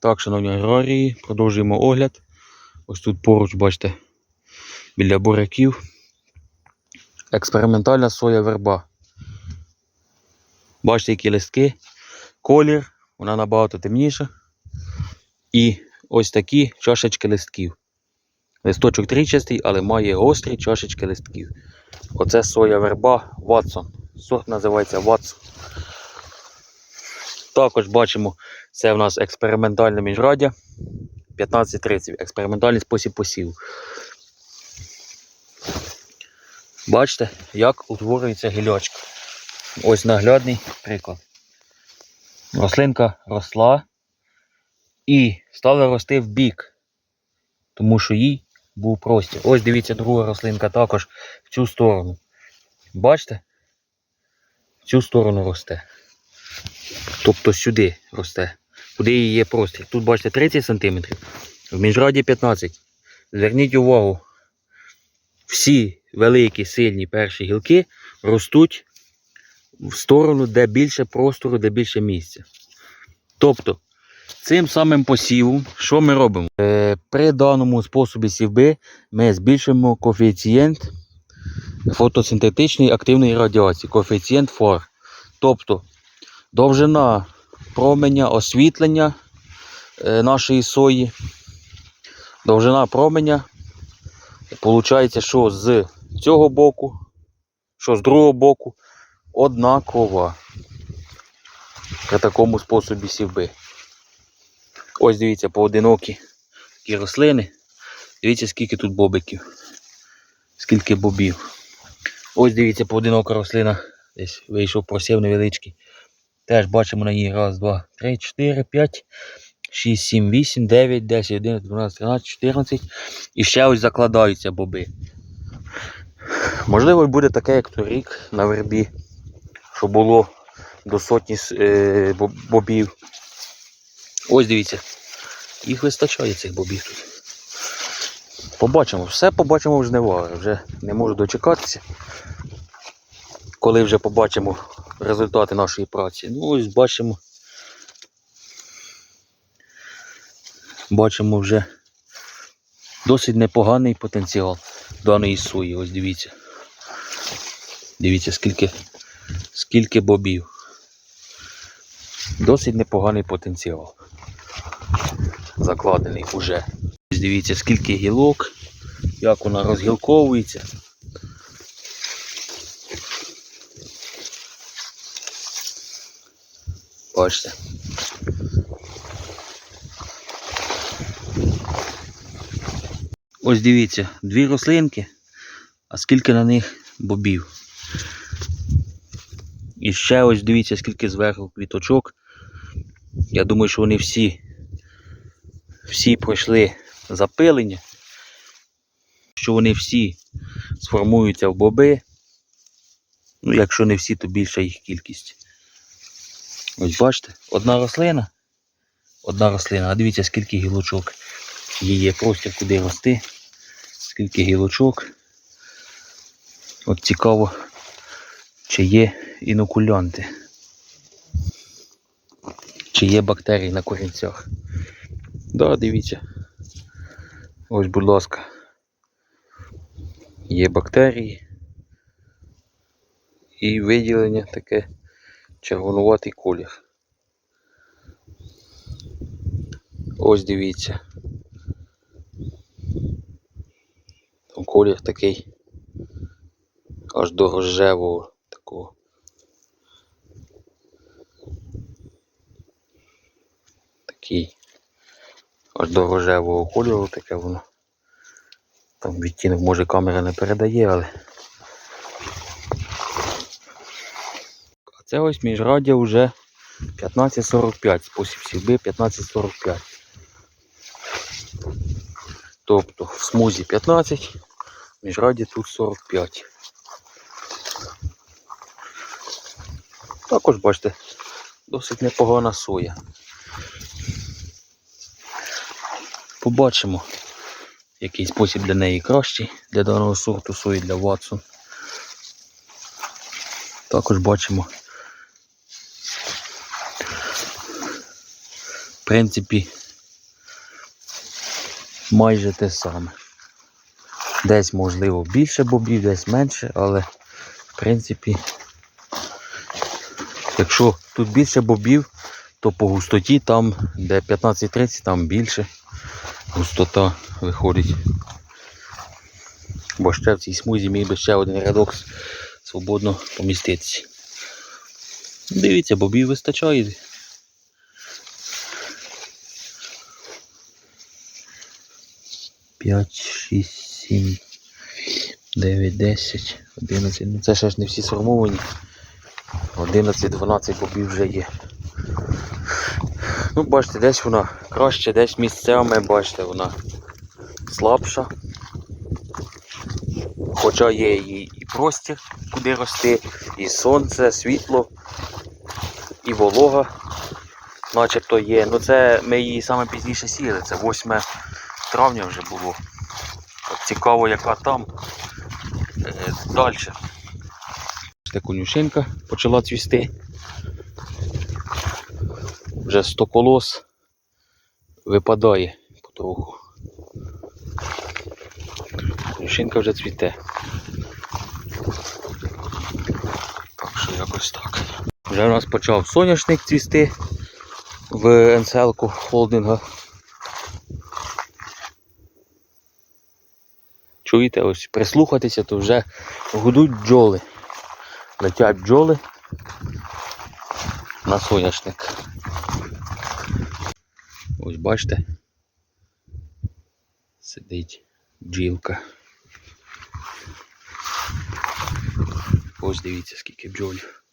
Так, шановні аграрії, продовжуємо огляд. Ось тут поруч, бачите, біля буряків. Експериментальна соя верба. Бачите, які листки, колір, вона набагато темніша. І ось такі чашечки листків. Листочок трічастий, але має гострі чашечки листків. Оце соя верба Ватсон. Сорт називається Ватсон. Також бачимо, це в нас експериментальне міжраддя 15-30, експериментальний спосіб посіву. Бачите, як утворюється гілячка. Ось наглядний приклад. Рослинка росла і стала рости в бік, тому що їй був простір. Ось дивіться, друга рослинка також в цю сторону. Бачите? В цю сторону росте. Тобто сюди росте. Куди її є простір. Тут бачите 30 см, в міжраді 15 Зверніть увагу, всі великі сильні перші гілки ростуть в сторону, де більше простору, де більше місця. Тобто, цим самим посівом, що ми робимо? Е, при даному способі сівби ми збільшуємо коефіцієнт фотосинтетичної активної радіації, коефіцієнт ФОР. Тобто довжина променя освітлення е, нашої сої, довжина променя, виходить, що з цього боку, що з другого боку, однакова при такому способі сівби. Ось дивіться, поодинокі такі рослини. Дивіться, скільки тут бобиків, скільки бобів. Ось дивіться, поодинока рослина. Десь вийшов просів невеличкий. Теж бачимо на ній раз, два, три, чотири, п'ять, шість, сім, вісім, дев'ять, десять, одинадцять, дванадцять, тринадцять, чотирнадцять. І ще ось закладаються боби. Можливо, буде таке, як торік на вербі, що було до сотні е, бобів. Ось дивіться. Їх вистачає цих бобів тут. Побачимо, все побачимо в жнива. Вже не можу дочекатися. Коли вже побачимо результати нашої праці. Ну ось бачимо. Бачимо вже досить непоганий потенціал даної сої. Ось дивіться. Дивіться, скільки, скільки бобів. Досить непоганий потенціал. Закладений уже. Ось дивіться, скільки гілок, як вона розгілковується. Бачите. Ось дивіться, дві рослинки, а скільки на них бобів. І ще ось дивіться, скільки зверху квіточок. Я думаю, що вони всі, всі пройшли запилення, що вони всі сформуються в боби. Ну, якщо не всі, то більша їх кількість. Ось бачите, одна рослина, одна рослина, а дивіться, скільки гілочок. Її є простір, куди рости, скільки гілочок. От цікаво, чи є інокулянти, чи є бактерії на корінцях. Да, дивіться. Ось, будь ласка. Є бактерії. І виділення таке червонуватий колір. Ось дивіться. Там колір такий аж до рожевого такого. Такий аж до рожевого кольору таке воно. Там відтінок може камера не передає, але. Це ось міжраддя вже 1545, спосіб сівби 1545. Тобто в смузі 15, в міжраді тут 45. Також бачите, досить непогана соя. Побачимо, який спосіб для неї кращий, для даного сорту сої для Watson. Також бачимо. Принципі, майже те саме. Десь, можливо, більше бобів, десь менше, але в принципі, якщо тут більше бобів, то по густоті там, де 15-30, там більше густота виходить. Бо ще в цій смузі міг би ще один рядок свободно поміститися. Дивіться, бобів вистачає. П'ять, шість, сім, дев'ять, десять, одинадцять. Ну це ще ж не всі сформовані. 11-12 бобів вже є. Ну, бачите, десь вона краще, десь місцями, бачите, вона слабша. Хоча є і, і простір, куди рости, і сонце, світло, і волога начебто є. Ну це ми її саме пізніше сіяли, це 8 травня вже було. От цікаво, яка там е, далі. Ось конюшинка почала цвісти. Вже 100 колос випадає потроху. Конюшинка вже цвіте. Так що якось так. Вже у нас почав соняшник цвісти в НСЛ-ку холдинга. Чуєте, ось прислухатися, то вже гудуть бджоли. Летять бджоли на соняшник. Ось бачите. Сидить бджілка. Ось дивіться, скільки бджолів.